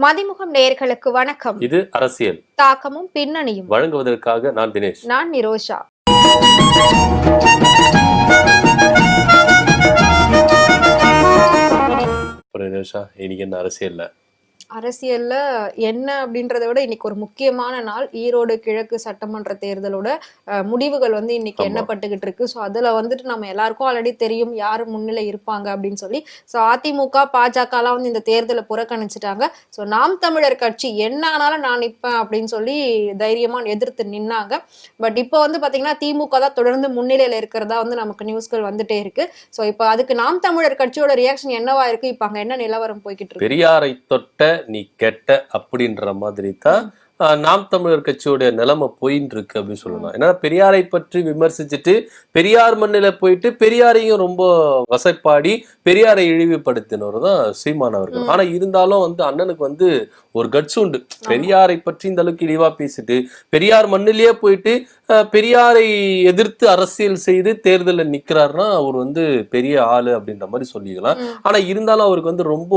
மதிமுகம் நேயர்களுக்கு வணக்கம். இது அரசியல். தாக்கமும் பின்னணியும். வழங்குவதற்காக நான் தினேஷ். நான் நிரோஷா. தினேஷா இன்னைக்கு என்ன அரசியல்ல? அரசியல்ல என்ன அப்படின்றத விட இன்னைக்கு ஒரு முக்கியமான நாள். ஈரோடு கிழக்கு சட்டமன்ற தேர்தலோட முடிவுகள் வந்து இன்னைக்கு. எண்ணப்பட்டுக்கிட்டு இருக்கு. ஸோ அதுல வந்துட்டு நம்ம எல்லாருக்கும் ஆல்ரெடி தெரியும் யாரு முன்னிலை இருப்பாங்க அப்படின்னு சொல்லி. ஸோ அதிமுக பாஜகலாம் வந்து இந்த தேர்தலை புறக்கணிச்சிட்டாங்க. ஸோ நாம் தமிழர் கட்சி என்ன ஆனாலும் நான் நிற்பேன் அப்படின்னு சொல்லி தைரியமா எதிர்த்து நின்னாங்க. பட் இப்போ வந்து பாத்தீங்கன்னா திமுக தான் தொடர்ந்து முன்னிலையில இருக்கிறதா வந்து நமக்கு நியூஸ்கள் வந்துட்டே இருக்கு. ஸோ இப்போ அதுக்கு நாம் தமிழர் கட்சியோட ரியாக்ஷன் என்னவா இருக்கு? இப்போ அங்க என்ன நிலவரம் போய்கிட்டு இருக்கு? பெரியாரை தொட்ட நீ கெட்ட அப்படின்ற மாதிரி தான் நாம் தமிழர் கட்சியோட நிலைமை போயின்னு இருக்கு அப்படின்னு சொல்லலாம். ஏன்னா பெரியாரை பற்றி விமர்சிச்சுட்டு பெரியார் மண்ணில போயிட்டு பெரியாரையும் ரொம்ப வசைப்பாடி பெரியாரை இழிவுபடுத்தினவர் தான் சீமான் அவர்கள். ம். ஆனா இருந்தாலும் வந்து அண்ணனுக்கு வந்து ஒரு கட்ஸ் உண்டு. பெரியாரை பற்றி இந்த அளவுக்கு இழிவா பேசிட்டு பெரியார் மண்ணிலேயே போயிட்டு பெரியாரை எதிர்த்து அரசியல் செய்து தேர்தலில் நிக்கிறாருன்னா அவர் வந்து பெரிய ஆளு அப்படின்ற மாதிரி சொல்லிக்கலாம். ஆனா இருந்தாலும் அவருக்கு வந்து ரொம்ப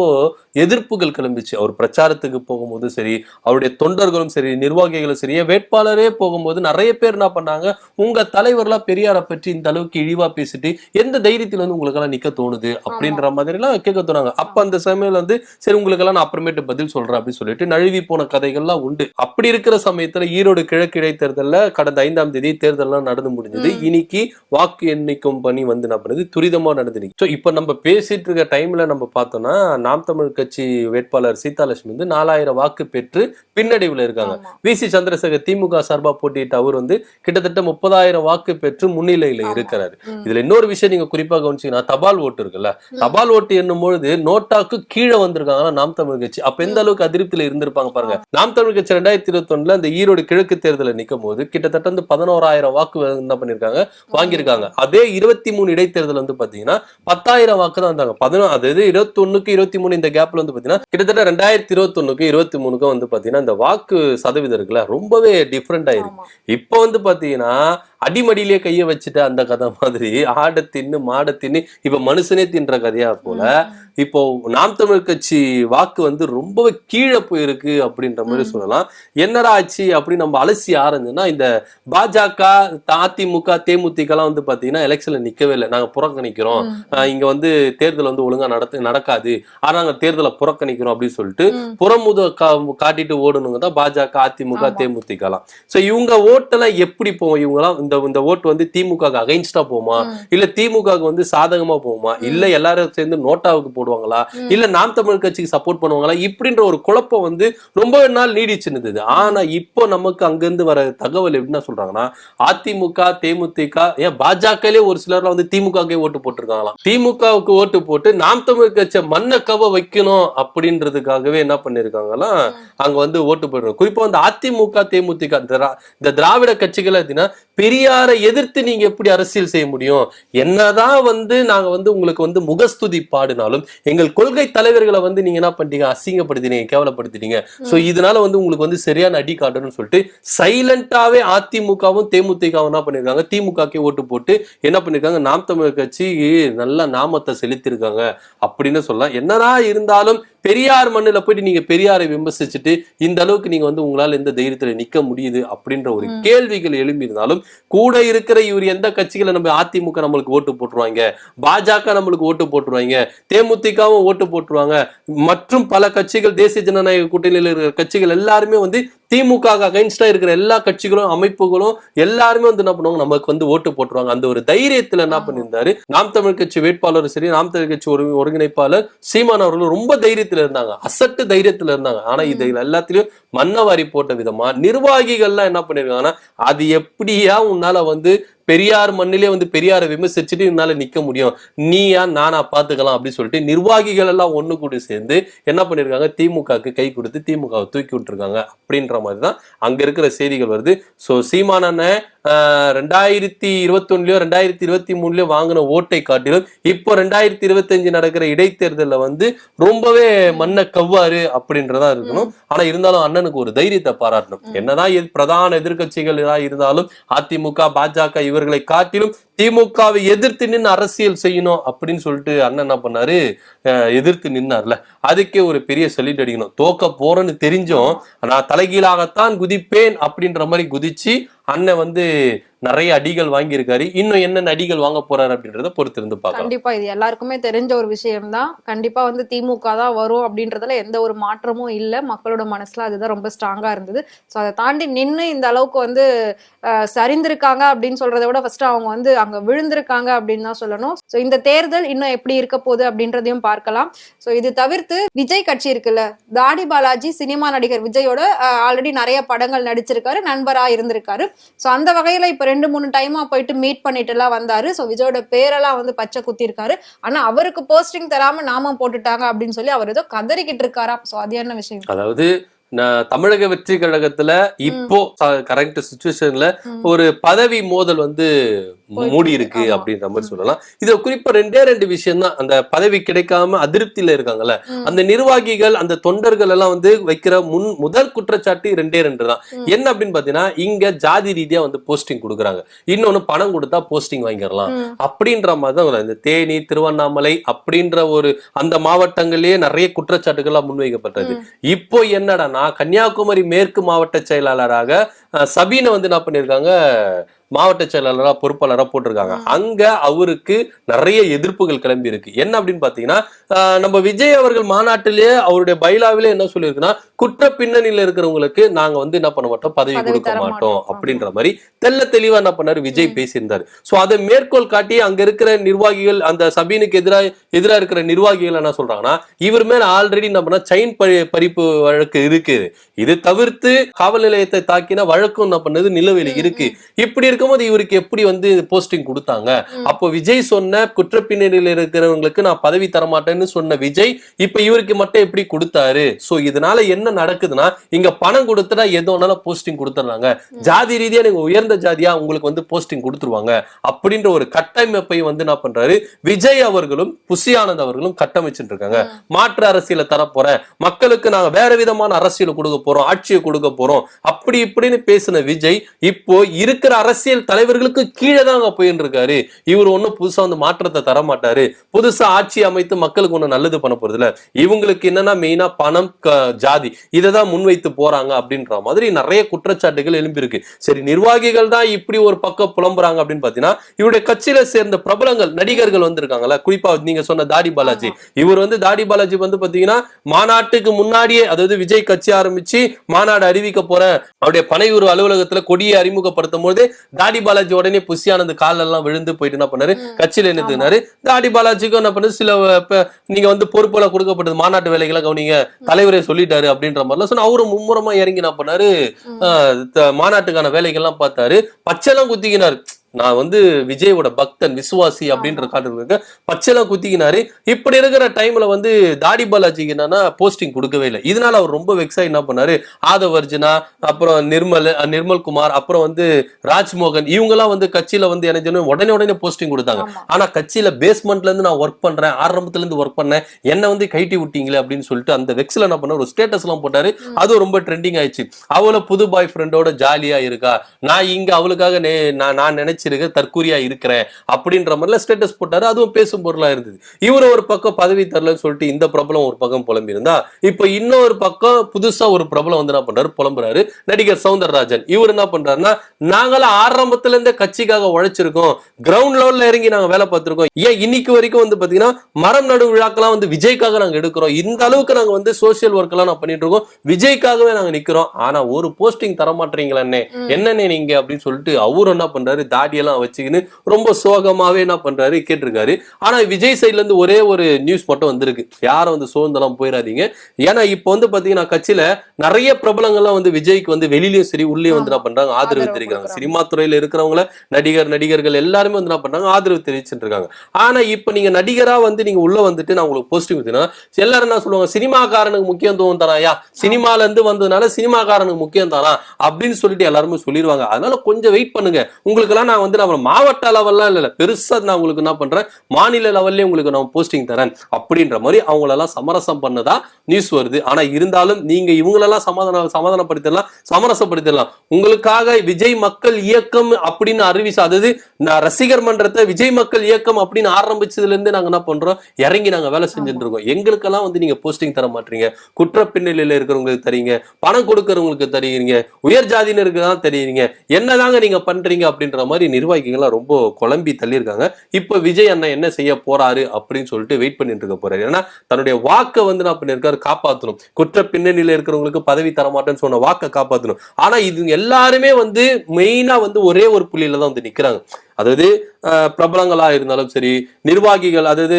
எதிர்ப்புகள் கிளம்பிச்சு. அவர் பிரச்சாரத்துக்கு போகும்போது சரி அவருடைய தொண்டர்களும் சரி நிர்வாகிகளும் சரி வேட்பாளரே போகும்போது நிறைய பேர் என்ன பண்ணாங்க உங்க தலைவர்லாம் பெரியாரை பற்றி இந்த அளவுக்கு இழிவா பேசிட்டு எந்த தைரியத்துல வந்து உங்களுக்கெல்லாம் நிக்க தோணுது அப்படின்ற மாதிரி எல்லாம் கேட்க தோணாங்க. அப்ப அந்த சமயம் வந்து சரி உங்களுக்கெல்லாம் நான் அப்புறமேட்டு பதில் சொல்றேன் அப்படின்னு சொல்லிட்டு நழுவி போன கதைகள்லாம் உண்டு. அப்படி இருக்கிற சமயத்துல ஈரோடு கிழக்கு இடைத்தேர்தல்ல கடந்த ஐந்தாம் தேதி தேர்தல்லாம் நடந்து முடிஞ்சது. இன்னைக்கு வாக்கு எண்ணிக்கும் பணி வந்து என்ன பண்ணுது? துரிதமா நடந்துருக்கு. ஸோ இப்போ நம்ம பேசிட்டு இருக்க டைம்ல நம்ம பார்த்தோம்னா நாம் தமிழ் கட்சி வேட்பாளர் சீதாலட்சுமி வந்து நாலாயிரம் வாக்கு பெற்று பின்னடைவுல இருக்காங்க. வி. சி. சந்திரசேகர் திமுக சார்பா போட்டியிட்ட அவர் வந்து கிட்டத்தட்ட முப்பதாயிரம் வாக்கு பெற்று முன்னிலையில. இருக்கிறாரு. இதுல இன்னொரு விஷயம் நீங்க குறிப்பா கவனிச்சீங்கன்னா தபால் ஓட்டு இருக்குல்ல? தபால் ஓட்டு என்னும் பொழுது நோட்டாக்கு கீழே வந்திருக்காங்கன்னா நாம் தமிழ் கட்சி? அப்ப எந்த அளவுக்கு அதிருப்தியில இருந்திருப்பாங்க பாருங்க. நாம் தமிழ் கட்சி ரெண்டாயிரத்தி இருபத்தி ஒண்ணுல அந்த ஈரோடு கிழக்கு தேர்தலில் நிக்கும் போது கிட்டத்தட்ட வந்து பதினோராயிரம் வாக்கு என்ன பண்ணிருக்காங்க? வாங்கியிருக்காங்க. அதே இருபத்தி மூணு இடைத்தேர்தல் வந்து பாத்தீங்கன்னா பத்தாயிரம் வாக்கு தான் வந்தாங்க. பதினொ அதாவது இருபத்தி ஒண்ணுக்கு இருபத்தி மூணு இந்த கேப்ல வந்து பாத்தீங்கன்னா கிட்டத்தட்ட ரெண்டாயிரத்தி இருபத்தி ஒண்ணுக்கு இருபத்தி மூணுக்கும் வந்து பாத்தீங்கன்னா இந்த வாக்கு சதவீதம் இருக்குல்ல ரொம்பவே டிஃப்ரெண்ட் ஆயிருக்கு. இப்போ வந்து பாத்தீங்கன்னா அடிமடியிலே கைய வச்சுட்டு அந்த கதை மாதிரி ஆடை தின்னு மாடை தின்னு இப்ப மனுஷனே தின்ற கதையா போல இப்போ நாம் தமிழ் கட்சி வாக்கு வந்து ரொம்பவே கீழே போயிருக்கு அப்படின்ற மாதிரி. சொல்லலாம். என்னடா ஆச்சு அப்படின்னு நம்ம அலசி ஆரஞ்சுன்னா இந்த பாஜக அதிமுக தேமுதிக எல்லாம் வந்து பாத்தீங்கன்னா எலெக்ஷன்ல நிக்கவே இல்லை. நாங்க புறக்கணிக்கிறோம். இங்க வந்து தேர்தல் வந்து ஒழுங்கா நடத்து நடக்காது. ஆனா நாங்க தேர்தலை புறக்கணிக்கிறோம் அப்படின்னு சொல்லிட்டு. புறமுத காட்டிட்டு ஓடணுங்க தான் பாஜக அதிமுக ஆமா. தேமுதிக எல்லாம் சோ இவங்க ஓட்டெல்லாம் எப்படி போகும் இவங்க எல்லாம் இந்த இந்த ஓட்டு வந்து திமுக அகைன்ஸ்டா போகுமா? ம். இல்ல திமுக வந்து சாதகமா போகுமா? இல்ல எல்லாரும் சேர்ந்து நோட்டாவுக்கு போடுவாங்களா. இல்ல நாம் தமிழ் கட்சிக்கு சப்போர்ட் பண்ணுவாங்களா? இப்படின்ற ஒரு குழப்பம் வந்து ரொம்ப நாள் நீடிச்சுருந்தது. ஆனா இப்போ நமக்கு அங்கிருந்து வர தகவல் எப்படின்னா சொல்றாங்கன்னா அதிமுக தேமுதிக ஏன் பாஜகலே ஒரு சிலர்லாம் வந்து திமுகவுக்கே ஓட்டு போட்டிருக்காங்களாம். திமுகவுக்கு ஓட்டு போட்டு நாம் தமிழ் கட்சியை மண்ணை கவ வைக்கணும் அப்படின்றதுக்காகவே என்ன பண்ணிருக்காங்களா அங்க வந்து ஓட்டு போடுறோம் குறிப்பா வந்து அதிமுக தேமுதிக திரா- இந்த திராவிட கட்சிகள் அப்படின்னா பெரியாரை எதிர்த்து நீங்க எப்படி அரசியல் செய்ய முடியும்? என்னதான் வந்து நாங்க வந்து உங்களுக்கு வந்து முகஸ்துதி பாடினாலும் எங்கள் கொள்கை தலைவர்களை வந்து நீங்க என்ன பண்றீங்க அசிங்கப்படுத்தினீங்க கேவலப்படுத்திட்டீங்க சோ இதனால வந்து உங்களுக்கு வந்து சரியான அடி காட்டணும்னு சொல்லிட்டு சைலண்டாவே அதிமுகவும் தேமுதிகவும் என்ன பண்ணிருக்காங்க? திமுகக்கே ஓட்டு போட்டு என்ன பண்ணிருக்காங்க? நாம் தமிழர் கட்சி நல்ல நாமத்தை செலுத்திருக்காங்க அப்படின்னு சொல்லலாம். என்னதான் இருந்தாலும் பெரியார் மண்ணுல போயிட்டு நீங்க பெரியாரை விமர்சிச்சுட்டு இந்த அளவுக்கு நீங்க வந்து உங்களால எந்த தைரியத்துல நிக்க முடியுது அப்படின்ற ஒரு. கேள்விகள் எழும்பி இருந்தாலும் கூட இருக்கிற இவர் எந்த கட்சிகளை நம்ம அதிமுக நம்மளுக்கு ஓட்டு போட்டுருவாங்க? பாஜக நம்மளுக்கு ஓட்டு போட்டுருவாங்க. தேமுதிகவும் ஓட்டு போட்டுருவாங்க. மற்றும் பல கட்சிகள் தேசிய ஜனநாயக கூட்டணியில் இருக்கிற கட்சிகள் எல்லாருமே வந்து திமுக அகைன்ஸ்டா இருக்கிற எல்லா கட்சிகளும் அமைப்புகளும் எல்லாருமே வந்து என்ன பண்ணுவாங்க? நமக்கு வந்து ஓட்டு போட்டுருவாங்க. அந்த ஒரு தைரியத்துல என்ன. பண்ணியிருந்தாரு? நாம் தமிழ் கட்சி வேட்பாளரும் சரி நாம் தமிழ் கட்சி ஒரு ஒருங்கிணைப்பாளர் சீமான் அவர்களும் ரொம்ப தைரியத்துல இருந்தாங்க. அசட்டு தைரியத்துல இருந்தாங்க. ஆனா இது எல்லாத்துலயும் மன்னவாரி போட்ட விதமா நிர்வாகிகள்லாம் என்ன பண்ணிருக்காங்கன்னா அது எப்படியா உன்னால வந்து பெரியார் மண்ணிலே வந்து பெரியாரை விமர்சிச்சுட்டு என்னால நிக்க முடியும். நீயா நானா பாத்துக்கலாம் அப்படின்னு சொல்லிட்டு நிர்வாகிகள் எல்லாம் ஒண்ணு கூடி சேர்ந்து என்ன பண்ணிருக்காங்க? திமுகக்கு கை கொடுத்து திமுகவை தூக்கி விட்டுருக்காங்க அப்படின்ற மாதிரி தான் அங்க இருக்கிற செய்திகள் வருது. சோ சீமானனை ரெண்டாயிரத்தி இருபத்தி ஒண்ணுலயோ ரெண்டாயிரத்தி இருபத்தி மூணுலயோ வாங்கின ஓட்டை காட்டிலும் இப்போ ரெண்டாயிரத்தி இருபத்தஞ்சு நடக்கிற இடைத்தேர்தல்ல வந்து ரொம்பவே மண்ணை கவ்வாரு அப்படின்றதா இருக்கணும். ஆனா இருந்தாலும் அண்ணனுக்கு ஒரு தைரியத்தை பாராட்டணும். என்னதான் பிரதான எதிர்க்கட்சிகள் ஏதாவது இருந்தாலும் அதிமுக பாஜக இவர்களை காட்டிலும் திமுகவை எதிர்த்து நின்று அரசியல் செய்யணும் அப்படின்னு சொல்லிட்டு அண்ணன் என்ன பண்ணாரு? அஹ், எதிர்த்து நின்னார்ல. அதுக்கே ஒரு பெரிய சொல்லிட்டு அடிக்கணும். தோக்க போறேன்னு தெரிஞ்சும். நான் தலைகீழாகத்தான் குதிப்பேன் அப்படின்ற மாதிரி குதிச்சு அண்ணன் வந்து நிறைய அடிகள் வாங்கியிருக்காரு. இன்னும் என்னென்ன அடிகள் வாங்க போறாரு அப்படின்றத பொறுத்து இருந்து பார்க்கலாம். கண்டிப்பா இது எல்லாருக்குமே தெரிஞ்ச ஒரு விஷயம் தான் கண்டிப்பா வந்து திமுக தான் வரும் அப்படின்றதுல எந்த ஒரு மாற்றமும் இல்ல. மக்களோட மனசுல அதுதான் ரொம்ப ஸ்ட்ராங்கா இருந்தது. சோ அதை தாண்டி நின்னு இந்த அளவுக்கு வந்து சரிந்திருக்காங்க அப்படின்னு சொல்றதை விட ஃபர்ஸ்ட் அவங்க வந்து அங்க விழுந்திருக்காங்க அப்படின்னு தான் சொல்லணும். சோ இந்த தேர்தல் இன்னும் எப்படி இருக்க போகுது அப்படின்றதையும் பார்க்கலாம். சோ இது தவிர்த்து விஜய் கட்சி இருக்குல்ல தாடி பாலாஜி சினிமா நடிகர் விஜயோட ஆல்ரெடி நிறைய படங்கள் நடிச்சிருக்காரு நண்பரா இருந்திருக்காரு. சோ அந்த வகையில இப்ப ரெண்டு மூணு டைமா போயிட்டு மீட் பண்ணிட்டு எல்லாம் வந்தாரு. சோ விஜயோட பேரெல்லாம் வந்து பச்சை குத்தி இருக்காரு ஆனா அவருக்கு போஸ்டிங் தராம நாமம் போட்டுட்டாங்க அப்படின்னு சொல்லி அவர் ஏதோ கதறிக்கிட்டு இருக்காராம். சோ அது என்ன விஷயம்? அதாவது தமிழக வெற்றி கழகத்துல இப்போ கரெக்ட் சுச்சுவேஷன்ல. ஒரு பதவி மோதல் வந்து மூடி இருக்கு. அப்படின்ற மாதிரி சொல்லலாம் இதுல குறிப்பா ரெண்டே ரெண்டு விஷயம் தான் அந்த பதவி கிடைக்காம அதிருப்தியில இருக்காங்கல்ல. அந்த நிர்வாகிகள் அந்த தொண்டர்கள் எல்லாம் வந்து வைக்கிற முன் முதல் குற்றச்சாட்டு ரெண்டே ரெண்டு தான். என்ன அப்படின்னு பாத்தீங்கன்னா இங்க ஜாதி ரீதியா வந்து போஸ்டிங் கொடுக்குறாங்க இன்னொன்னு பணம் கொடுத்தா போஸ்டிங் வாங்கிடலாம். அப்படின்ற மாதிரி தான். இந்த தேனி திருவண்ணாமலை அப்படின்ற ஒரு அந்த மாவட்டங்களிலேயே நிறைய குற்றச்சாட்டுகள்லாம் முன்வைக்கப்பட்டது இப்போ என்னடான்னா கன்னியாகுமரி மேற்கு மாவட்ட செயலாளராக சபீனை வந்து என்ன பண்ணிருக்காங்க மாவட்ட செயலாளரா பொறுப்பாளரா போட்டிருக்காங்க. அங்க அவருக்கு நிறைய எதிர்ப்புகள் கிளம்பி இருக்கு. என்ன அப்படின்னு பாத்தீங்கன்னா நம்ம விஜய் அவர்கள் மாநாட்டிலேயே அவருடைய பைலாவிலே என்ன சொல்லியிருக்குன்னா குற்ற பின்னணியில இருக்கிறவங்களுக்கு நாங்க வந்து என்ன பண்ண மாட்டோம்? பதவி கொடுக்க மாட்டோம். அப்படின்ற மாதிரி தெள்ள தெளிவா என்ன பண்ணாரு? விஜய் பேசியிருந்தாரு. சோ அதை மேற்கோள் காட்டி அங்க இருக்கிற நிர்வாகிகள் அந்த சபீனுக்கு எதிராக எதிரா இருக்கிற நிர்வாகிகள் என்ன சொல்றாங்கன்னா இவர் மேல ஆல்ரெடி என்ன பண்ணா செயின் பறிப்பு வழக்கு இருக்கு. இது தவிர்த்து காவல் நிலையத்தை தாக்கின வழக்கும் என்ன பண்ணது? நிலுவையில் இருக்கு. இப்படி இருக்கும்போது இவருக்கு எப்படி வந்து போஸ்டிங் கொடுத்தாங்க. அப்போ விஜய் சொன்ன குற்றப்பின்னணியில் இருக்கிறவங்களுக்கு நான் பதவி தரமாட்டேன்னு சொன்ன விஜய் இப்ப இவருக்கு மட்டும் எப்படி கொடுத்தாரு? சோ இதனால என்ன நடக்குதுன்னா இங்க பணம் கொடுத்துட்டா எது போஸ்டிங் கொடுத்துறாங்க ஜாதி ரீதியா நீங்க உயர்ந்த ஜாதியா உங்களுக்கு வந்து போஸ்டிங் கொடுத்துருவாங்க. அப்படின்ற ஒரு கட்டமைப்பை வந்து என்ன பண்றாரு? விஜய் அவர்களும் புசி ஆனந்த் அவர்களும் கட்டமைச்சுட்டு இருக்காங்க. மாற்று அரசியலை தரப்போறேன் மக்களுக்கு நாங்க வேற விதமான அரசியலை கொடுக்க போறோம் ஆட்சியை கொடுக்க போறோம். அப்படி இப்படின்னு பேசின விஜய் இப்போ இருக்கிற அரசியல் அரசியல் தலைவர்களுக்கு கீழே தான் அங்க போயின்னு இருக்காரு இவர் ஒன்றும் புதுசாக வந்து மாற்றத்தை தர மாட்டாரு புதுசாக ஆட்சி அமைத்து மக்களுக்கு ஒன்றும் நல்லது பண்ண போறது இல்ல இவங்களுக்கு என்னன்னா மெயினாக பணம் ஜாதி. இதை தான் முன்வைத்து போறாங்க அப்படின்ற மாதிரி நிறைய குற்றச்சாட்டுகள் எழும்பியிருக்கு. சரி நிர்வாகிகள் தான் இப்படி ஒரு பக்கம் புலம்புறாங்க அப்படின்னு பார்த்தீங்கன்னா இவருடைய கட்சியில சேர்ந்த பிரபலங்கள் நடிகர்கள் வந்திருக்காங்கல்ல. குறிப்பா நீங்க சொன்ன தாடி பாலாஜி. இவர் வந்து தாடி பாலாஜி வந்து பாத்தீங்கன்னா மாநாட்டுக்கு முன்னாடியே அதாவது விஜய் கட்சி ஆரம்பிச்சு மாநாடு அறிவிக்க போற அவருடைய பனையூர் அலுவலகத்துல கொடியை அறிமுகப்படுத்தும் போது தாடி பாலாஜி உடனே புஷியானது கால எல்லாம் விழுந்து போயிட்டு என்ன பண்ணாரு? கட்சியில என்னதுனாரு தாடி பாலாஜிக்கும் என்ன பண்ணு சில இப்ப நீங்க வந்து பொறுப்பெல்லாம் கொடுக்கப்பட்டது மாநாட்டு வேலைகளை கவனிங்க தலைவரே சொல்லிட்டாரு அப்படின்ற மாதிரிலாம் சொன்னா அவரும் மும்முரமா இறங்கி என்ன பண்ணாரு? மாநாட்டுக்கான வேலைகள்லாம் பார்த்தாரு. பச்சைலாம் குத்திக்கினாரு. நான் வந்து விஜயோட பக்தன் விசுவாசி அப்படின்ற காட்டுறதுக்கு பச்சைலாம் குத்திக்கினாரு. இப்படி இருக்கிற டைம்ல வந்து தாடி பாலாஜிக்கு என்னன்னா போஸ்டிங் கொடுக்கவே இல்லை. இதனால அவர் ரொம்ப வெக்ஸா என்ன பண்ணாரு? ஆதவ் அர்ஜுனா அப்புறம் நிர்மல் நிர்மல் குமார் அப்புறம் வந்து ராஜ்மோகன் இவங்கெல்லாம் வந்து கட்சியில வந்து எனக்கு சொன்ன உடனே உடனே போஸ்டிங் கொடுத்தாங்க. ஆனா கட்சியில பேஸ்மெண்ட்ல இருந்து நான் ஒர்க் பண்றேன் ஆரம்பத்துல இருந்து ஒர்க் பண்ணேன் என்ன வந்து கைட்டி விட்டீங்களே அப்படின்னு சொல்லிட்டு அந்த வெக்ஸ்ல என்ன பண்ண ஒரு ஸ்டேட்டஸ் எல்லாம் போட்டாரு. அது ரொம்ப ட்ரெண்டிங் ஆயிடுச்சு. அவள புது பாய் ஃப்ரெண்டோட ஜாலியா இருக்கா? நான் இங்க அவளுக்காக நான் நான் நினைச்சிருக்க தற்கூரியா இருக்கிறேன் அப்படின்ற மாதிரிலாம் ஸ்டேட்டஸ் போட்டாரு. அதுவும் பேசும் பொருளா இருந்தது. இவரு ஒரு பக்கம் பதவி தரலன்னு சொல்லிட்டு இந்த பிரபலம் ஒரு பக்கம் புலம்பி இருந்தா இப்ப இன்னொரு பக்கம் புதுசா ஒரு பிரபலம் வந்து என்ன பண்றாரு? புலம்புறாரு. நடிகர் சவுந்தரராஜன். இவர் என்ன பண்றாருன்னா நாங்களாம் ஆரம்பத்துல இருந்தே கட்சிக்காக உழைச்சிருக்கோம். கிரவுண்ட் லெவல்ல இறங்கி நாங்க வேலை பார்த்திருக்கோம். ஏன் இன்னைக்கு வரைக்கும் வந்து பாத்தீங்கன்னா மரம் நடு விழாக்கெல்லாம் வந்து விஜய்க்காக நாங்க எடுக்கிறோம். இந்த அளவுக்கு நாங்க வந்து சோசியல் ஒர்க் எல்லாம் நான் பண்ணிட்டு இருக்கோம். விஜய்க்காகவே நாங்க நிக்கிறோம். ஆனா ஒரு போஸ்டிங் தர மாட்டீங்களே என்னன்னே நீங்க? அப்படின்னு சொல்லிட்டு அவரு என்ன பண்றாரு? தாடி தாடியெல்லாம் வச்சுக்கின்னு ரொம்ப சோகமாவே என்ன பண்றாரு கேட்டிருக்காரு. ஆனா விஜய் சைட்ல இருந்து ஒரே ஒரு நியூஸ் மட்டும் வந்திருக்கு. யாரும் வந்து சோர்ந்தெல்லாம் போயிடாதீங்க ஏன்னா இப்போ வந்து பாத்தீங்கன்னா கட்சியில நிறைய பிரபலங்கள்லாம் வந்து விஜய்க்கு வந்து வெளியிலயும் சரி உள்ளே வந்து என்ன பண்றாங்க? ஆதரவு தெரிவிக்கிறாங்க. சினிமா துறையில இருக்கிறவங்கள நடிகர் நடிகர்கள் எல்லாருமே வந்து என்ன பண்றாங்க? ஆதரவு தெரிவிச்சுட்டு இருக்காங்க ஆனா இப்ப நீங்க நடிகரா வந்து நீங்க உள்ள வந்துட்டு நான் உங்களுக்கு போஸ்டிங் கொடுத்தீங்கன்னா எல்லாரும் என்ன சொல்லுவாங்க? சினிமாக்காரனுக்கு முக்கியத்துவம் தானாயா சினிமால இருந்து வந்ததுனால சினிமாக்காரனுக்கு முக்கியம் தானா? அப்படின்னு சொல்லிட்டு எல்லாருமே சொல்லிடுவாங்க. அதனால கொஞ்சம் வெயிட் பண்ணுங்க. உங்களுக்கு எல்லாம் நான் வந்து நான் மாவட்ட லெவல்லாம் இல்லை பெருசா நான் உங்களுக்கு என்ன பண்றேன்? மாநில லெவல்லே உங்களுக்கு நான் போஸ்டிங் தரேன். அப்படின்ற மாதிரி அவங்களெல்லாம் சமரசம் பண்ணதா நியூஸ் வருது. ஆனால் இருந்தாலும் நீங்க இவங்களெல்லாம் சமாதான சமாதானப்படுத்திடலாம் சமரசப்படுத்திடலாம். உங்களுக்காக விஜய் மக்கள் இயக்கம் அப்படின்னு அறிவிச்சு அதாவது நான் ரசிகர் மன்றத்தை விஜய் மக்கள் இயக்கம் அப்படின்னு ஆரம்பிச்சதுல இருந்து நாங்க என்ன பண்றோம்? இறங்கி நாங்க வேலை செஞ்சுட்டு இருக்கோம் எங்களுக்கெல்லாம் வந்து நீங்க போஸ்டிங் தர மாட்டீங்க. குற்ற இருக்கிறவங்களுக்கு தரீங்க. பணம் கொடுக்கறவங்களுக்கு தருகிறீங்க உயர் ஜாதியினருக்கு தான் தெரியுறீங்க என்னதாங்க நீங்க பண்றீங்க அப்படின்ற மாதிரி நிர்வாகிகள்லாம் ரொம்ப குழம்பி தள்ளியிருக்காங்க. இப்போ விஜய் அண்ணன் என்ன செய்ய போறாரு அப்படின்னு சொல்லிட்டு வெயிட் பண்ணிட்டு இருக்க போறாரு. ஏன்னா தன்னுடைய வாக்கை வந்து நான் பண்ணிருக்காரு காப்பாற்றணும் குற்ற பின்னணியில இருக்கிறவங்களுக்கு பதவி தர மாட்டேன்னு சொன்ன வாக்கை காப்பாற்றணும் ஆனா இது எல்லாருமே வந்து மெயினா வந்து ஒரே ஒரு புள்ளியில தான் வந்து நிக்கிறாங்க. அதாவது பிரபலங்களா இருந்தாலும் சரி நிர்வாகிகள் அதாவது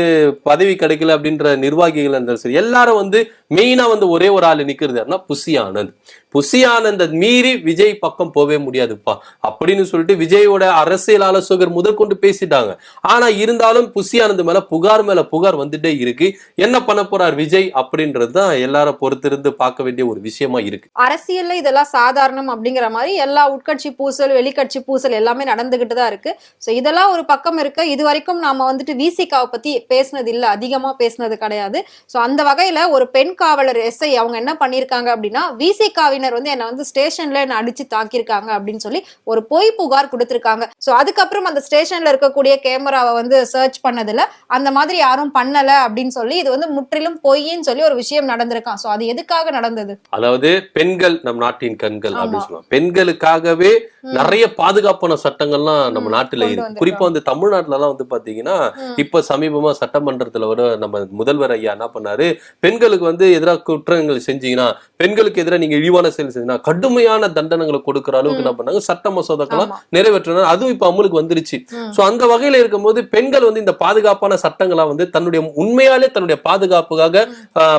பதவி கிடைக்கல அப்படின்ற நிர்வாகிகள் இருந்தாலும் சரி எல்லாரும் வந்து மெயினா வந்து ஒரே ஒரு ஆள் நிக்கிறது யாருன்னா புசி ஆனந்த். புசி ஆனந்த மீறி விஜய் பக்கம் போவே முடியாதுப்பா. அப்படின்னு சொல்லிட்டு விஜயோட அரசியல் ஆலோசகர் முதற்கொண்டு பேசிட்டாங்க. ஆனா இருந்தாலும் புசி ஆனந்த் மேல புகார் மேல புகார் வந்துட்டே இருக்கு. என்ன பண்ண போறார் விஜய் அப்படின்றது தான் எல்லாரும் பொறுத்திருந்து பார்க்க வேண்டிய ஒரு விஷயமா இருக்கு. அரசியல்ல இதெல்லாம் சாதாரணம் அப்படிங்கிற மாதிரி எல்லா உட்கட்சி பூசல் வெளிக்கட்சி பூசல் எல்லாமே நடந்துகிட்டு தான் இருக்கு. ஸோ இதெல்லாம் ஒரு பக்கம் இருக்க இது வரைக்கும் நாம வந்துட்டு விசிகாவை பத்தி பேசினது இல்ல அதிகமா பேசினது கிடையாது. சோ அந்த வகையில ஒரு பெண் காவலர் எஸ்ஐ அவங்க என்ன பண்ணிருக்காங்க அப்படின்னா விசிகாவினர் வந்து என்ன வந்து ஸ்டேஷன்ல என்ன அடிச்சு தாக்கியிருக்காங்க அப்படின்னு சொல்லி ஒரு பொய் புகார் கொடுத்திருக்காங்க. சோ அதுக்கப்புறம் அந்த ஸ்டேஷன்ல இருக்கக்கூடிய கேமராவை வந்து சர்ச் பண்ணதுல அந்த மாதிரி யாரும் பண்ணல அப்படின்னு சொல்லி இது வந்து முற்றிலும் பொய்ன்னு சொல்லி ஒரு விஷயம் நடந்திருக்கான். சோ அது எதுக்காக நடந்தது? அதாவது பெண்கள் நம் நாட்டின் கண்கள். அப்படின்னு சொல்லுவாங்க. பெண்களுக்காகவே. நிறைய பாதுகாப்பான சட்டங்கள்லாம் நம்ம நாட்டுல இருக்கு. குறிப்பா வந்து தமிழ்நாட்டுல எல்லாம் வந்து பாத்தீங்கன்னா ம். இப்ப சமீபமா சட்டமன்றத்துல வர நம்ம முதல்வர் ஐயா என்ன பண்ணாரு? பெண்களுக்கு வந்து எதிராக குற்றங்கள் செஞ்சீங்கன்னா பெண்களுக்கு எதிராக நீங்க இழிவான செயல் செஞ்சீங்கன்னா கடுமையான தண்டனைகளை கொடுக்குற அளவுக்கு என்ன பண்ணாங்க? சட்ட மசோதாக்கெல்லாம். நிறைவேற்றினார் அதுவும் இப்ப அமலுக்கு வந்துருச்சு. சோ அந்த வகையில இருக்கும்போது பெண்கள் வந்து இந்த பாதுகாப்பான சட்டங்களா வந்து தன்னுடைய உண்மையாலே தன்னுடைய பாதுகாப்புக்காக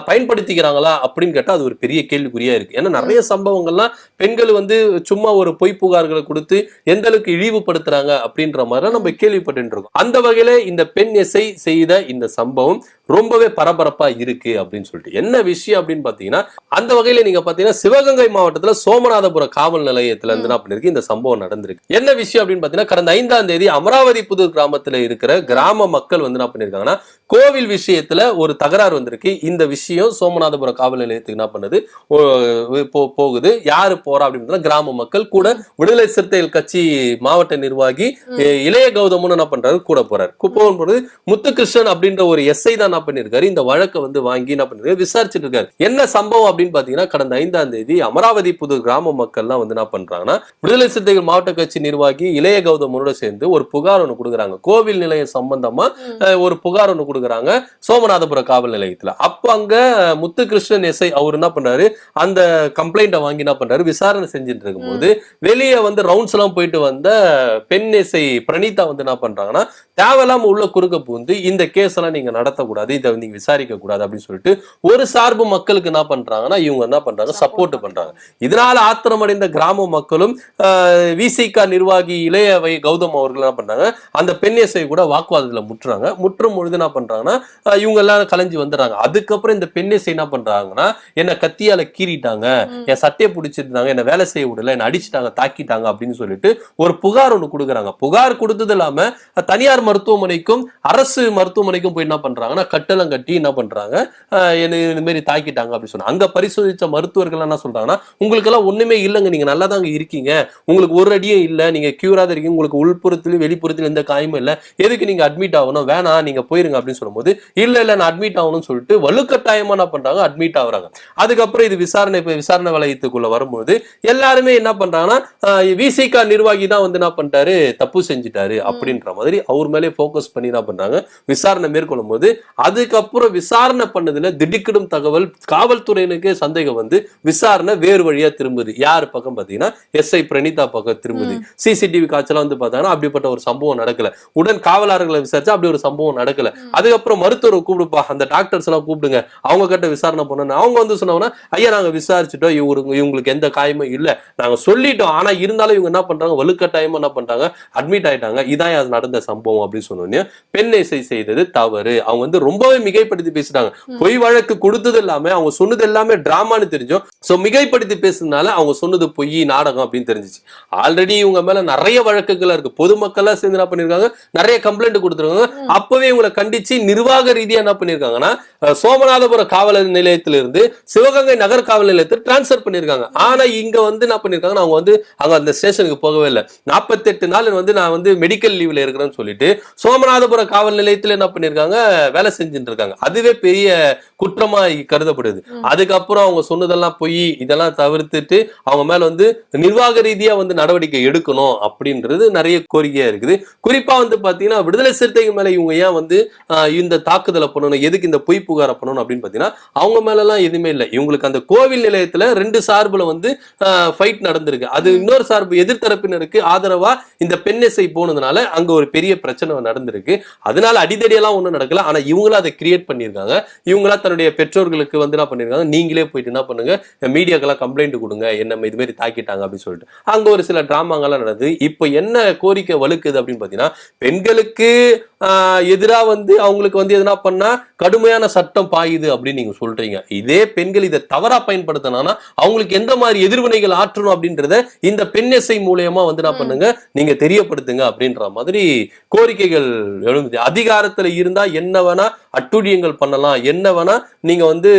பயன்படுத்திக்கிறாங்களா அப்படின்னு கேட்டா அது ஒரு பெரிய கேள்விக்குறியா இருக்கு. ஏன்னா நிறைய சம்பவங்கள்லாம் பெண்கள் வந்து சும்மா ஒரு பொய் புகார்களை கொடுத்து எந்த அளவுக்கு இழிவுபடுத்துறாங்க அப்படின்ற மாதிரி நம்ம கேள்விப்பட்டு இருக்கோம் அந்த வகையில இந்த பெண் எஸ்ஐ செய்த இந்த சம்பவம் ரொம்பவே பரபரப்பா இருக்கு அப்படின்னு சொல்லிட்டு. என்ன விஷயம் அப்படின்னு பாத்தீங்கன்னா அந்த வகையில நீங்க பாத்தீங்கன்னா சிவகங்கை மாவட்டத்துல சோமநாதபுரம் காவல் நிலையத்துல இருந்து என்ன பண்ணிருக்கு இந்த சம்பவம் நடந்திருக்கு. என்ன விஷயம் அப்படின்னு பாத்தீங்கன்னா கடந்த ஐந்தாம் தேதி அமராவதி புதூர் கிராமத்துல இருக்கிற கிராம மக்கள் வந்து என்ன பண்ணிருக்காங்கன்னா கோவில் விஷயத்துல ஒரு தகராறு வந்திருக்கு. இந்த விஷயம் சோமநாதபுரம் காவல் நிலையத்துக்கு என்ன பண்ணுது? போகுது. யாரு போறா அப்படின்னு கிராம மக்கள் கூட விடுதலை சிறுத்தைகள் கட்சி மாவட்ட நிர்வாகி இளைய கௌதம்னு என்ன பண்றாரு? கூட போறாரு. போகும்போது முத்துகிருஷ்ணன் அப்படின்ற ஒரு எஸ்ஐ தான் பண்ணிருக்காரு? இந்த வழக்கை வந்து வாங்கி என்ன பண்ணிருக்காரு? விசாரிச்சுட்டு இருக்காரு. என்ன சம்பவம் அப்படின்னு பாத்தீங்கன்னா கடந்த ஐந்தாம் தேதி அமராவதி புது கிராம மக்கள்லாம் வந்து என்ன பண்றாங்கன்னா விடுதலை சிறுத்தைகள் மாவட்ட கட்சி நிர்வாகி இளைய கௌதமனோட சேர்ந்து ஒரு புகார் ஒண்ணு கொடுக்குறாங்க. கோவில் நிலையம் சம்பந்தமா ஒரு புகார் ஒண்ணு கொடுக்குறாங்க. சோமநாதபுரம் காவல் நிலையத்துல. அப்ப அங்க முத்துகிருஷ்ணன் எஸ்ஐ அவர் என்ன பண்றாரு? அந்த கம்ப்ளைண்ட்டை வாங்கி என்ன பண்றாரு? விசாரணை செஞ்சுட்டு இருக்கும்போது வெளியே வந்து ரவுண்ட்ஸ் எல்லாம் போயிட்டு வந்த பெண் எஸ்ஐ பிரணீதா வந்து என்ன பண்றாங்கன்னா தேவையில்லாம உள்ள குறுக்க பூந்து இந்த கேஸ் எல்லாம் நீங்க நடத்தக்கூடாது. இதை நீங்க விசாரிக்க கூடாது அப்படின்னு சொல்லிட்டு ஒரு சார்பு மக்களுக்கு என்ன பண்றாங்கன்னா இவங்க என்ன பண்றாங்க? சப்போர்ட் பண்றாங்க. இதனால ஆத்திரமடைந்த கிராம மக்களும் விசிகா நிர்வாகி இளைய வை கௌதம் அவர்கள் என்ன பண்றாங்க? அந்த பெண் எஸ்ஐ கூட வாக்குவாதத்துல முற்றுறாங்க முற்றும் பொழுது என்ன பண்றாங்கன்னா இவங்க எல்லாம் கலைஞ்சு வந்துடுறாங்க. அதுக்கப்புறம் இந்த பெண் எஸ்ஐ என்ன பண்றாங்கன்னா என்ன கத்தியால கீறிட்டாங்க. என் சட்டையை பிடிச்சிருந்தாங்க. என்ன வேலை செய்ய விடல. என்ன அடிச்சிட்டாங்க தாக்கிட்டாங்க அப்படின்னு சொல்லிட்டு ஒரு புகார் ஒண்ணு கொடுக்குறாங்க. புகார் கொடுத்தது இல்லாம தனியார் மருத்துவமனைக்கும் அரசு மருத்துவமனைக்கும் போய் என்ன பண்றாங்கன்னா கட்டளம் கட்டி என்ன பண்றாங்க? என்ன என்னை இந்த மாதிரி தாக்கிட்டாங்க அப்படின்னு சொன்னாங்க அங்க பரிசோதிச்ச மருத்துவர்கள் என்ன சொல்றாங்கன்னா உங்களுக்கு எல்லாம் ஒண்ணுமே இல்லைங்க. நீங்க நல்லா தாங்க இருக்கீங்க. உங்களுக்கு ஒரு அடியும் இல்ல. நீங்க கியூரா இருக்கீங்க. உங்களுக்கு உள்புறத்திலும் வெளிப்புறத்திலும் எந்த காயமும் இல்லை. எதுக்கு நீங்க அட்மிட் ஆகணும்? வேணாம் நீங்க போயிருங்க. அப்படின்னு சொல்லும்போது இல்ல இல்ல நான் அட்மிட் ஆகணும்னு சொல்லிட்டு வலுக்கட்டாயமா என்ன பண்றாங்க? அட்மிட் ஆகுறாங்க. அதுக்கப்புறம் இது விசாரணை விசாரணை வளையத்துக்குள்ள வரும்போது எல்லாருமே என்ன பண்றாங்கன்னா விசிகா நிர்வாகி தான் வந்து என்ன பண்ணிட்டாரு? தப்பு செஞ்சுட்டாரு. அப்படின்ற மாதிரி அவர் மேலே ஃபோக்கஸ் பண்ணி என்ன பண்றாங்க? விசாரணை மேற்கொள்ளும் போது அதுக்கப்புறம் விசாரணை பண்ணதுல திடுக்கிடும் தகவல் காவல்துறையினுக்கு சந்தேகம் வந்து விசாரணை வேறு வழியா திரும்புது. யார் பக்கம் பாத்தீங்கன்னா எஸ்ஐ பிரணீதா பக்கம் திரும்புது. சிசிடிவி காட்சியெல்லாம் வந்து பார்த்தாங்கன்னா அப்படிப்பட்ட ஒரு சம்பவம் நடக்கல. உடன் காவலாளர்களை விசாரிச்சா அப்படி ஒரு சம்பவம் நடக்கல. அதுக்கப்புறம் மருத்துவரை கூப்பிடுப்பா அந்த டாக்டர்ஸ் எல்லாம் கூப்பிடுங்க. அவங்க கிட்ட விசாரணை பண்ணணும். அவங்க வந்து சொன்னாங்கன்னா ஐயா நாங்க விசாரிச்சுட்டோம். இவருக்கு இவங்களுக்கு எந்த காயமும் இல்ல. நாங்க சொல்லிட்டோம். ஆனா இருந்தாலும் இவங்க என்ன பண்றாங்க? வலுக்கட்டாயமா என்ன பண்றாங்க? அட்மிட் ஆயிட்டாங்க. இதான் அது நடந்த சம்பவம் அப்படின்னு சொன்னோன்னே பெண் இசை செய்தது தவறு. அவங்க வந்து ரொம்பவே மிகைப்படுத்தி பேசிட்டாங்க பொய் வழக்கு கொடுத்தது இல்லாம அவங்க சொன்னது எல்லாமே டிராமான்னு தெரிஞ்சோம் சோ மிகைப்படுத்தி பேசுனதுனால அவங்க சொன்னது பொய் நாடகம் அப்படின்னு தெரிஞ்சிச்சு. ஆல்ரெடி இவங்க மேல நிறைய வழக்குகள் இருக்கு. பொதுமக்களா சேர்ந்து என்ன பண்ணிருக்காங்க? நிறைய கம்ப்ளைண்ட் கொடுத்துருக்காங்க. அப்பவே இவங்களை கண்டிச்சு நிர்வாக ரீதியா என்ன பண்ணிருக்காங்கன்னா சோமநாதபுரம் காவல் நிலையத்திலிருந்து சிவகங்கை நகர் காவல் நிலையத்தில் டிரான்ஸ்ஃபர் பண்ணிருக்காங்க. ஆனா இங்க வந்து என்ன பண்ணிருக்காங்கன்னா அவங்க வந்து அங்க அந்த ஸ்டேஷனுக்கு போகவே இல்லை. நாற்பத்தெட்டு நாள் வந்து நான் வந்து மெடிக்கல் லீவ்ல இருக்கிறேன்னு சொல்லிட்டு சோமநாதபுரம் காவல் நிலையத்துல என்ன பண்ணிருக்காங்க வேலை செஞ்சுட்டு இருக்காங்க அதுவே பெரிய குற்றமா கருதப்படுது. அதுக்கப்புறம் அவங்க சொன்னதெல்லாம் போய் இதெல்லாம் தவிர்த்துட்டு அவங்க மேல வந்து நிர்வாக ரீதியா வந்து நடவடிக்கை எடுக்கணும் அப்படின்றது நிறைய கோரிக்கையா இருக்குது. குறிப்பா வந்து பாத்தீங்கன்னா விடுதலை சிறுத்தைகள் மேல இவங்க ஏன் வந்து இந்த தாக்குதலை பண்ணணும் எதுக்கு இந்த பொய் புகாரை பண்ணணும் அப்படின்னு பாத்தீங்கன்னா அவங்க மேல எல்லாம் எதுவுமே இல்லை. இவங்களுக்கு அந்த கோவில் நிலையத்துல ரெண்டு சார்புல வந்து ஃபைட் நடந்திருக்கு. அது இன்னொரு சார்பு எதிர்த்தரப்பினருக்கு ஆதரவா இந்த பெண்ணெசை போனதுனால அங்க ஒரு பெரிய பிரச்சனை நடந்திருக்கு. அதனால அடிதடியெல்லாம் ஒண்ணும் நடக்கல. ஆனா இவங்களும் அதை கிரியேட் பண்ணியிருக்காங்க. இவங்களா தன்னுடைய பெற்றோர்களுக்கு வந்து என்ன பண்ணிருக்காங்க நீங்களே போயிட்டு என்ன பண்ணுங்க? மீடியாக்கெல்லாம் கம்ப்ளைண்ட் கொடுங்க. என்ன இது மாதிரி தாக்கிட்டாங்க அப்படின்னு சொல்லிட்டு. அங்க ஒரு சில டிராமாங்கெல்லாம் நடந்தது இப்போ என்ன கோரிக்கை வலுக்குது அப்படின்னு பாத்தீங்கன்னா பெண்களுக்கு ஆஹ், எதிரா வந்து அவங்களுக்கு வந்து எதனா பண்ணா கடுமையான சட்டம் பாயுது அப்படின்னு நீங்க சொல்றீங்க. இதே பெண்கள் இதை தவறா பயன்படுத்தினா அவங்களுக்கு எந்த மாதிரி எதிர்வினைகள் ஆற்றணும் அப்படின்றத இந்த பெண்ணெசை மூலியமா வந்து என்ன பண்ணுங்க? நீங்க தெரியப்படுத்துங்க அப்படின்ற மாதிரி கோரிக்கைகள் எழுந்தது. அதிகாரத்துல இருந்தா என்ன வேணா அட்டுழியங்கள் பண்ணலாம். என்ன வேணா நீங்க வந்து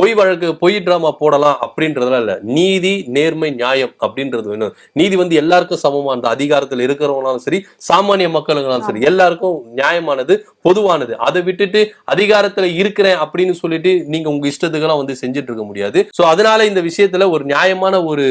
பொய் வழக்கு பொய் டிராமா போடலாம் அப்படின்றதுலாம் இல்ல. நீதி நேர்மை நியாயம் அப்படின்றது வேணும். நீதி வந்து எல்லாருக்கும் சமமா? அந்த அதிகாரத்துல இருக்கிறவங்களாலும் சரி சாமானிய மக்களுங்களாலும் சரி எல்லாருக்கும் நியாயமானது பொதுவானது. அதை விட்டுட்டு அதிகாரத்துல இருக்கிறேன் அப்படின்னு சொல்லிட்டு நீங்க உங்க இஷ்டத்துக்கெல்லாம் வந்து செஞ்சுட்டு இருக்க முடியாது. சோ அதனால இந்த விஷயத்துல ஒரு நியாயமான ஒரு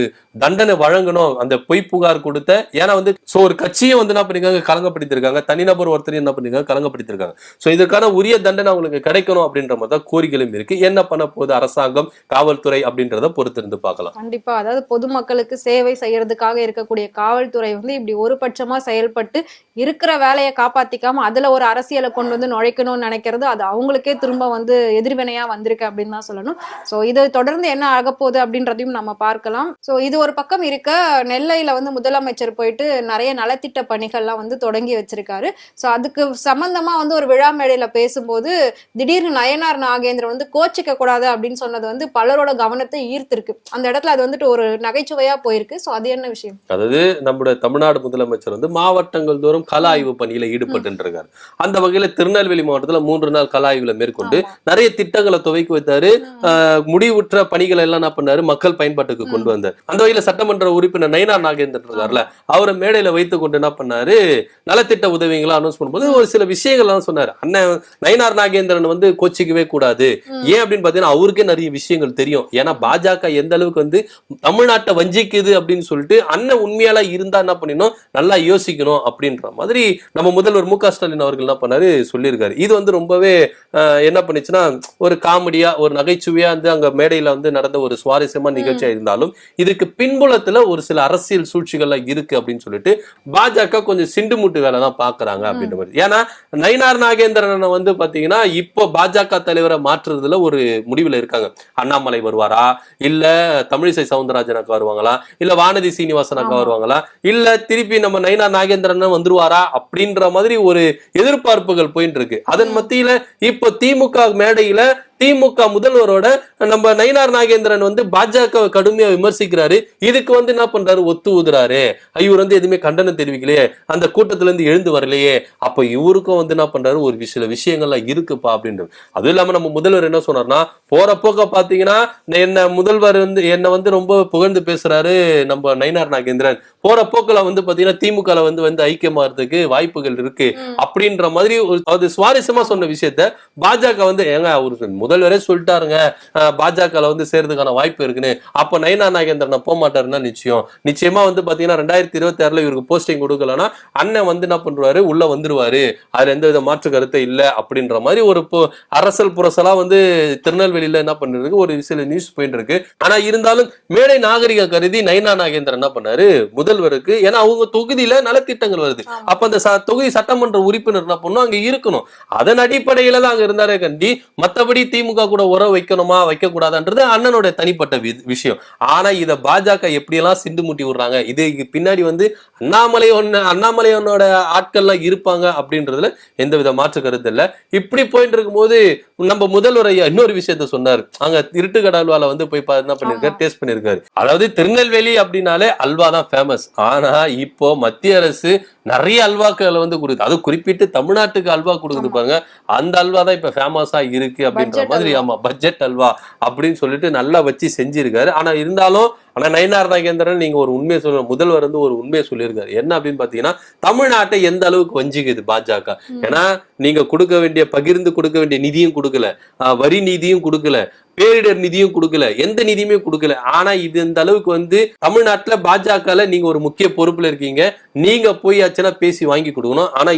தண்டனை வழங்கணும். அந்த பொய் புகார் கொடுத்த ஏன்னா வந்து சோ ஒரு கட்சியை வந்து என்ன பண்ணிருக்காங்க? கலங்கப்படுத்திருக்காங்க. தனிநபர் ஒருத்தரையும் என்ன பண்ணிருக்காங்க? கலங்கப்படுத்திருக்காங்க. சோ இதற்கான உரிய தண்டனை அவங்களுக்கு கிடைக்கணும் அப்படின்ற மாதிரி தான் கோரிக்கைகளும் இருக்கு. என்ன பண்ண போகுது? அரசாங்கம் காவல்துறை அப்படின்றத பொறுத்திருந்து பார்க்கலாம். கண்டிப்பா. அதாவது பொதுமக்களுக்கு சேவை செய்யறதுக்காக இருக்கக்கூடிய காவல்துறை வந்து இப்படி ஒரு பட்சமா செயல்பட்டு இருக்கிற வேலையை காப்பாத்திக்காம அதுல ஒரு அரசியலை கொண்டு வந்து நுழைக்கணும்னு நினைக்கிறது அது அவங்களுக்கே திரும்ப வந்து எதிர்வினையா வந்திருக்கு அப்படின்னு தான் சொல்லணும். சோ இது தொடர்ந்து என்ன ஆகப்போகுது அப்படின்றதையும் நம்ம பார்க்கலாம். சோ இது ஒரு பக்கம் இருக்க நெல்லையில வந்து முதலமைச்சர் போயிட்டு நிறைய நலத்திட்ட பணிகள்லாம் வந்து தொடங்கி வச்சிருக்காரு. சோ அதுக்கு சம்பந்தமா வந்து ஒரு விழா மேடையில பேசும்போது திடீர்னு நயனார் நாகேந்திரன் வந்து கோச்சிக்க கூடாது அப்படின்னு சொன்னது வந்து பலரோட கவனத்தை ஈர்த்திருக்கு. அந்த இடத்துல அது வந்துட்டு ஒரு நகைச்சுவையா போயிருக்கு. சோ அது என்ன விஷயம்? அதாவது நம்முடைய தமிழ்நாடு முதலமைச்சர் வந்து மாவட்டங்கள் தோறும் கள ஆய்வு பணியில ஈடுபட்டு இருக்காரு அந்த வகையில திருநெல்வேலி மாவட்டத்துல மூன்று நாள் கள ஆய்வுல மேற்கொண்டு. நிறைய திட்டங்களை துவக்கி வைத்தாரு. முடிவுற்ற பணிகளை எல்லாம் என்ன பண்ணாரு? மக்கள் பயன்பாட்டுக்கு கொண்டு வந்தார். அந்த வகையில சட்டமன்ற உறுப்பினர் நயினார் நாகேந்திரன் இருக்காருல்ல அவரை மேடையில வைத்துக் கொண்டு என்ன பண்ணாரு? நலத்திட்ட உதவிகளை அனௌன்ஸ் பண்ணும்போது ஒரு சில விஷயங்கள்லாம் சொன்னாரு. அண்ணன் நயினார் நாகேந்திரன் வந்து கோச்சிக்கவே கூடாது. ஏன் அப்படின்னு பாத்தீங்கன்னா அவருக்கே நிறைய விஷயங்கள் தெரியும். ஏன்னா பாஜக எந்த அளவுக்கு வந்து தமிழ்நாட்டை வஞ்சிக்குது அப்படின்னு சொல்லிட்டு அண்ணன் உண்மையால இருந்தா என்ன பண்ணிடணும்? நல்லா யோசிக்கணும் அப்படின்ற மாதிரி நம்ம முதல்வர் மு க ஸ்டாலின் அவர்கள் என்ன பண்ணாரு? சொல்லியிருக்காரு. இது வந்து ரொம்பவே என்ன பண்ணுச்சுன்னா ஒரு காமெடியா ஒரு நகைச்சுவையா வந்து அங்க மேடையில வந்து நடந்த ஒரு சுவாரஸ்யமான நிகழ்ச்சியா இருந்தாலும் இதுக்கு பின்புலத்துல ஒரு சில அரசியல் சூழ்ச்சிகள்லாம் இருக்கு அப்படின்னு சொல்லிட்டு பாஜக கொஞ்சம் சிண்டுமுட்டு வேலை தான் பாக்குறாங்க அப்படின்ற மாதிரி. ஏன்னா நயினார் நாகேந்திரனை வந்து பாத்தீங்கன்னா இப்போ பாஜக தலைவரை மாற்றுறதுல ஒரு முடிவுல இருக்காங்க. அண்ணாமலை வருவாரா? இல்ல தமிழிசை சவுந்தரராஜன் அக்கா வருவாங்களா? இல்ல வானதி சீனிவாசன் அக்கா. வருவாங்களா? இல்ல திருப்பி நம்ம நயினார் நாகேந்திரன் வந்துருவாரா? அப்படின்ற மாதிரி ஒரு எதிர்பார்ப்புகள் போயிட்டு இருக்கு அதன் மத்தியில இப்போ திமுக மேடையில திமுக முதல்வரோட நம்ம நயினார் நாகேந்திரன் வந்து பாஜக கடுமையா விமர்சிக்கிறாரு. இதுக்கு வந்து என்ன பண்றாரு? ஒத்து ஊதுறாரு. இவர் வந்து எதுவுமே கண்டனம் தெரிவிக்கலையே. அந்த கூட்டத்துல இருந்து எழுந்து வரலையே. அப்ப இவருக்கும் வந்து என்ன பண்றாரு? ஒரு சில விஷயங்கள்லாம் இருக்குப்பா அப்படின்றது அதுவும் இல்லாம நம்ம முதல்வர் என்ன சொன்னார்னா போற போக்க பாத்தீங்கன்னா என்ன முதல்வர் வந்து என்ன வந்து ரொம்ப புகழ்ந்து பேசுறாரு நம்ம நயினார் நாகேந்திரன். போற போக்குல வந்து பாத்தீங்கன்னா திமுக வந்து வந்து ஐக்கியமாறதுக்கு வாய்ப்புகள் இருக்கு. அப்படின்ற மாதிரி ஒரு அது சுவாரஸ்யமா சொன்ன விஷயத்த பாஜக வந்து ஏங்க அவரு முதல்வரே சொல்லிட்டாருங்க. பாஜக வந்து சேர்றதுக்கான வாய்ப்பு இருக்குன்னு. அப்ப நயனா நாகேந்திரன் போக மாட்டாருன்னா நிச்சயம். நிச்சயமா வந்து பாத்தீங்கன்னா ரெண்டாயிரத்தி இருபத்தி ஆறுல இவருக்கு போஸ்டிங் கொடுக்கலன்னா அண்ணன் வந்து என்ன பண்றாரு? உள்ள வந்துருவாரு. அதுல எந்த வித மாற்று கருத்து இல்ல அப்படின்ற மாதிரி ஒரு அரசல் புரசலா வந்து திருநெல்வேலியில என்ன பண்ணிருக்கு ஒரு சில நியூஸ் போயிட்டு இருக்கு. ஆனா இருந்தாலும் மேடை நாகரிக கருதி நயனா நாகேந்திரன் என்ன பண்ணாரு? முதல்வருக்கு ஏன்னா அவங்க தொகுதியில நலத்திட்டங்கள் வருது. அப்ப அந்த தொகுதி சட்டமன்ற உறுப்பினர் என்ன பண்ணும்? அங்க இருக்கணும். அதன் அடிப்படையில தான் அங்க இருந்தாரே கண்டி மத்தபடி திமுக கூட உறவு வைக்கணுமா வைக்க கூடாதுன்றது அண்ணனோட தனிப்பட்ட விஷயம். ஆனா இத பாஜக எப்படியெல்லாம் சிந்து முட்டி விடுறாங்க இது பின்னாடி வந்து அண்ணாமலை ஒண்ணு அண்ணாமலையோட ஆட்கள்லாம் இருப்பாங்க அப்படின்றதுல எந்த வித மாற்று கருத்து இல்ல. இப்படி போயிட்டு இருக்கும்போது நம்ம முதல்வர் ஐயா இன்னொரு விஷயத்த சொன்னாரு. அங்க இருட்டு கடல்வால வந்து போய் என்ன பண்ணிருக்காரு. டேஸ்ட் பண்ணிருக்காரு. அதாவது திருநெல்வேலி அப்படின்னாலே அல்வா தான் ஃபேமஸ் ஆனா இப்போ மத்திய அரசு நிறைய அல்வாக்களை வந்து கொடுக்குது. அது குறிப்பிட்டு தமிழ்நாட்டுக்கு அல்வா கொடுக்குது. பாருங்க. அந்த அல்வா தான் இப்ப ஃபேமஸா இருக்கு அப்படின்ற மாதிரி. ஆமா பட்ஜெட் அல்வா அப்படின்னு சொல்லிட்டு நல்லா வச்சு செஞ்சிருக்காரு. ஆனா இருந்தாலும் ஆனா நயனார் நாகேந்திரன் நீங்க ஒரு உண்மையை சொல்ல முதல்வர் வந்து ஒரு உண்மையை சொல்லியிருக்காரு. என்ன அப்படின்னு பாத்தீங்கன்னா தமிழ்நாட்டை எந்த அளவுக்கு வஞ்சிக்குது பாஜக. ஏன்னா நீங்க கொடுக்க வேண்டிய பகிர்ந்து கொடுக்க வேண்டிய நிதியும் கொடுக்கல. வரி நிதியும் கொடுக்கல. பேரிடர் நிதியும் கொடுக்கல எந்த நிதியுமே கொடுக்கல. ஆனா இது இந்த அளவுக்கு வந்து தமிழ்நாட்டுல பாஜகல நீங்க ஒரு முக்கிய பொறுப்புல இருக்கீங்க. நீங்க போய் ஆச்சுன்னா பேசி வாங்கி கொடுக்கணும். ஆனா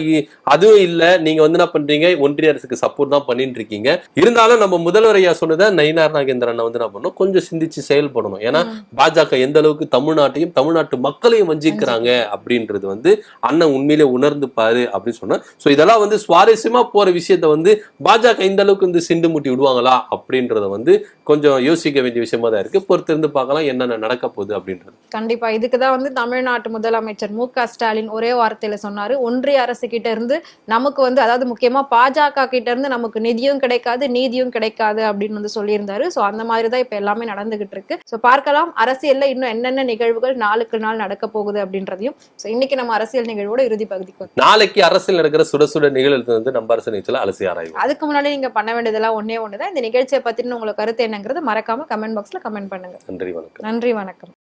அதுவும் இல்ல நீங்க வந்து என்ன பண்றீங்க? ஒன்றிய அரசுக்கு சப்போர்ட் தான் பண்ணிட்டு இருக்கீங்க. இருந்தாலும் நம்ம முதல்வர் ஐயா சொன்னதை நயினார் நாகேந்திரன் வந்து என்ன பண்ணணும்? கொஞ்சம் சிந்திச்சு செயல்படணும். ஏன்னா. பாஜக எந்த அளவுக்கு தமிழ்நாட்டையும் தமிழ்நாட்டு மக்களையும் வஞ்சிக்கிறாங்க அப்படின்றது வந்து அண்ணன் உண்மையிலே உணர்ந்து பாரு அப்படின்னு சொன்னா சோ இதெல்லாம் வந்து சுவாரஸ்யமா போற விஷயத்த வந்து பாஜக இந்த அளவுக்கு வந்து சிண்டு முட்டி விடுவாங்களா அப்படின்றத வந்து கொஞ்சம் யோசிக்க வேண்டிய விஷயமா தான் இருக்கு. பொறுத்திருந்து பார்க்கலாம் என்னென்ன நடக்க போகுது அப்படின்றது. கண்டிப்பா. இதுக்குதான் வந்து தமிழ்நாட்டு முதலமைச்சர் மு க ஸ்டாலின் ஒரே வார்த்தையில சொன்னாரு. ஒன்றிய அரசு கிட்ட இருந்து நமக்கு வந்து அதாவது முக்கியமா பாஜக கிட்ட இருந்து நமக்கு நிதியும் கிடைக்காது நீதியும் கிடைக்காது அப்படின்னு வந்து சொல்லியிருந்தாரு. சோ அந்த மாதிரி தான் இப்ப எல்லாமே நடந்துகிட்டு இருக்கு. சோ பார்க்கலாம். அரசியல்ல இன்னும் என்னென்ன நிகழ்வுகள் நாளுக்கு நாள் நடக்க போகுது அப்படின்றதையும். சோ இன்னைக்கு நம்ம அரசியல் நிகழ்வோட இறுதி பகுதிக்கு. நாளைக்கு அரசியல் நடக்கிற சுட சுட நிகழ்வு வந்து நம்ம அரசு நிகழ்ச்சியில அலசி ஆராய்வோம். அதுக்கு முன்னாடி நீங்க பண்ண வேண்டியதெல்லாம் ஒண்ணே ஒண்ணுதான். இந்த நிகழ்ச்சியை பத்தின உங்களுக்கு கருத்து என்னங்கிறது மறக்காம கமெண்ட் பாக்ஸ்ல கமெண்ட் பண்ணுங்க. நன்றி வணக்கம். நன்றி வணக்கம்.